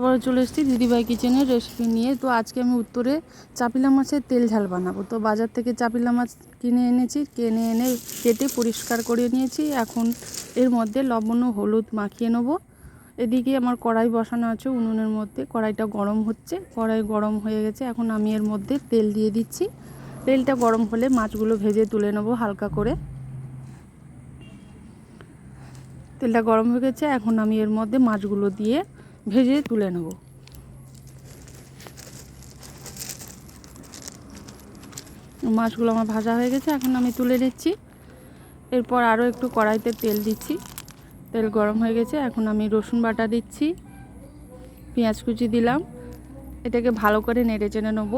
আবার চলে এসেছি দিদিভাই কিচেনের রেসিপি নিয়ে। তো আজকে আমি উত্তরে চাপিলা মাছের তেল ঝাল বানাবো। তো বাজার থেকে চাপিলা মাছ কিনে এনেছি, কিনে এনে কেটে পরিষ্কার করে নিয়েছি। এখন এর মধ্যে লবণ ও হলুদ মাখিয়ে নেব। এদিকে আমার কড়াই বসানো আছে, উনুনের মধ্যে। কড়াইটা গরম হচ্ছে, কড়াই গরম হয়ে গেছে। এখন আমি এর মধ্যে তেল দিয়ে দিচ্ছি। তেলটা গরম হলে মাছগুলো ভেজে তুলে নেব হালকা করে। তেলটা গরম হয়ে গেছে, এখন আমি এর মধ্যে মাছগুলো দিয়ে ভেজে তুলে নেব। মাছগুলো আমার ভাজা হয়ে গেছে, এখন আমি তুলে নিচ্ছি। এরপর আরও একটু কড়াইতে তেল দিচ্ছি। তেল গরম হয়ে গেছে, এখন আমি রসুন বাটা দিচ্ছি। পেঁয়াজ কুচি দিলাম। এটাকে ভালো করে নেড়ে চেড়ে নেব।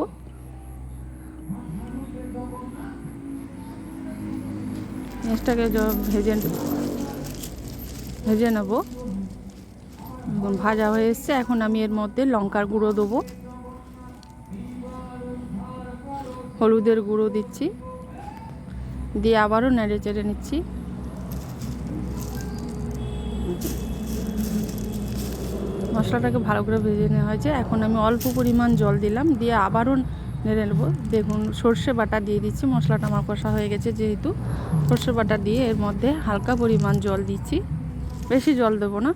পেঁয়াজটাকে ভেজে ভেজে নেব। ভাজা হয়ে এসছে। এখন আমি এর মধ্যে লঙ্কার গুঁড়ো দেবো। হলুদের গুঁড়ো দিচ্ছি। দিয়ে আবারও নেড়ে চেড়ে নিচ্ছি। মশলাটাকে ভালো করে ভেজে নেওয়া হয়েছে। এখন আমি অল্প পরিমাণ জল দিলাম। দিয়ে আবারও নেড়ে নেব। দেখুন, সর্ষে বাটা দিয়ে দিচ্ছি। মশলাটা আমার কষা হয়ে গেছে যেহেতু। সর্ষে বাটা দিয়ে এর মধ্যে হালকা পরিমাণ জল দিচ্ছি। বেশি জল দেবো না।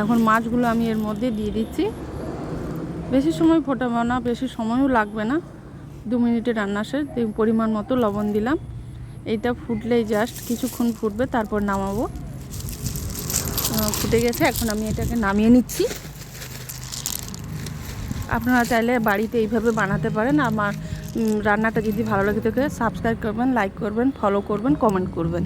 এখন মাছগুলো আমি এর মধ্যে দিয়ে দিচ্ছি। বেশি সময় ফোটাবো না, বেশি সময়ও লাগবে না। দু মিনিটে রান্না শেষ পরিমাণ মতো লবণ দিলাম। এইটা ফুটলেই জাস্ট কিছুক্ষণ ফুটবে, তারপর নামাবো। ফুটে গেছে, এখন আমি এটাকে নামিয়ে নিচ্ছি। আপনারা চাইলে বাড়িতে এইভাবে বানাতে পারেন। আমার রান্নাটা যদি ভালো লাগে থাকে সাবস্ক্রাইব করবেন লাইক করবেন ফলো করবেন কমেন্ট করবেন।